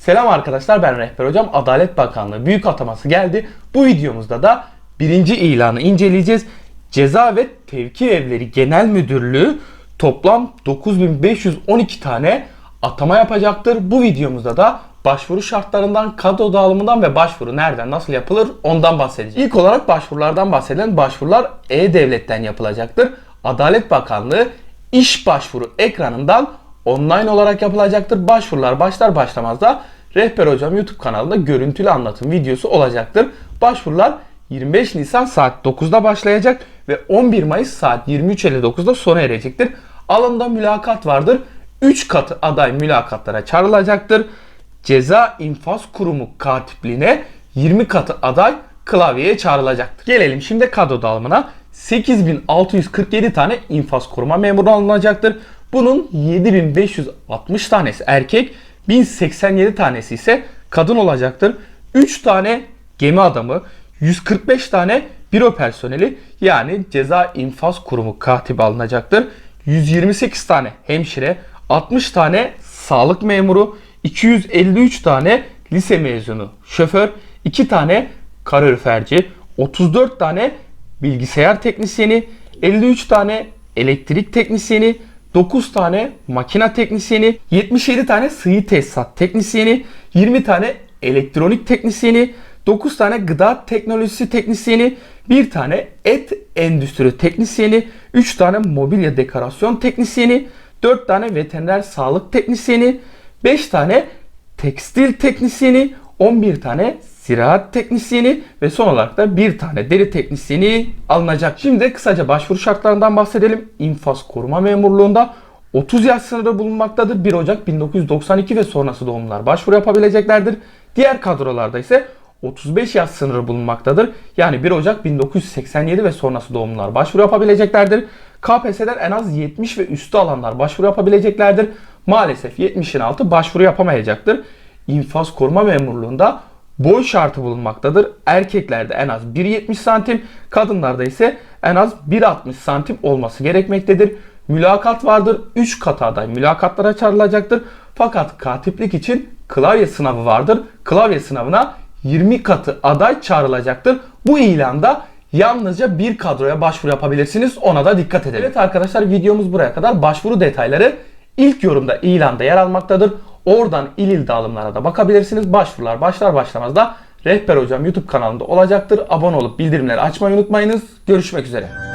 Selam arkadaşlar ben Rehber Hocam. Adalet Bakanlığı büyük ataması geldi. Bu videomuzda da birinci ilanı inceleyeceğiz. Ceza ve Tevki Evleri Genel Müdürlüğü toplam 9512 tane atama yapacaktır. Bu videomuzda da başvuru şartlarından, kadro dağılımından ve başvuru nereden nasıl yapılır ondan bahsedeceğiz. İlk olarak başvurulardan bahsedilen başvurular E-Devlet'ten yapılacaktır. Adalet Bakanlığı iş başvuru ekranından online olarak yapılacaktır. Başvurular başlar başlamaz da Rehber Hocam YouTube kanalında görüntülü anlatım videosu olacaktır. Başvurular 25 Nisan saat 9'da başlayacak ve 11 Mayıs saat 23.59'da sona erecektir. Alında mülakat vardır. 3 katı aday mülakatlara çağrılacaktır. Ceza İnfaz Kurumu katipliğine 20 katı aday klavyeye çağrılacaktır. Gelelim şimdi kadro dağılımına. 8647 tane infaz koruma memuru alınacaktır. Bunun 7560 tanesi erkek, 1087 tanesi ise kadın olacaktır. 3 tane gemi adamı, 145 tane büro personeli yani ceza infaz kurumu katibi alınacaktır. 128 tane hemşire, 60 tane sağlık memuru, 253 tane lise mezunu şoför, 2 tane kaloriferci, 34 tane bilgisayar teknisyeni, 53 tane elektrik teknisyeni, 9 tane makina teknisyeni, 77 tane sıvı tesisat teknisyeni, 20 tane elektronik teknisyeni, 9 tane gıda teknolojisi teknisyeni, 1 tane et endüstri teknisyeni, 3 tane mobilya dekorasyon teknisyeni, 4 tane veteriner sağlık teknisyeni, 5 tane tekstil teknisyeni, 11 tane ziraat teknisyeni ve son olarak da bir tane deri teknisyeni alınacak. Şimdi kısaca başvuru şartlarından bahsedelim. İnfaz koruma memurluğunda 30 yaş sınırı bulunmaktadır. 1 Ocak 1992 ve sonrası doğumlular başvuru yapabileceklerdir. Diğer kadrolarda ise 35 yaş sınırı bulunmaktadır. Yani 1 Ocak 1987 ve sonrası doğumlular başvuru yapabileceklerdir. KPSS'den en az 70 ve üstü alanlar başvuru yapabileceklerdir. Maalesef 70'in altı başvuru yapamayacaktır. İnfaz koruma memurluğunda boy şartı bulunmaktadır. Erkeklerde en az 1.70 santim, kadınlarda ise en az 1.60 santim olması gerekmektedir. Mülakat vardır. 3 kat aday mülakatlara çağrılacaktır. Fakat katiplik için klavye sınavı vardır. Klavye sınavına 20 katı aday çağrılacaktır. Bu ilanda yalnızca bir kadroya başvuru yapabilirsiniz. Ona da dikkat edelim. Evet arkadaşlar videomuz buraya kadar. Başvuru detayları ilk yorumda ilanda yer almaktadır. Oradan il il dağılımlara da bakabilirsiniz. Başvurular başlar başlamaz da Rehber Hocam YouTube kanalında olacaktır. Abone olup bildirimleri açmayı unutmayınız. Görüşmek üzere.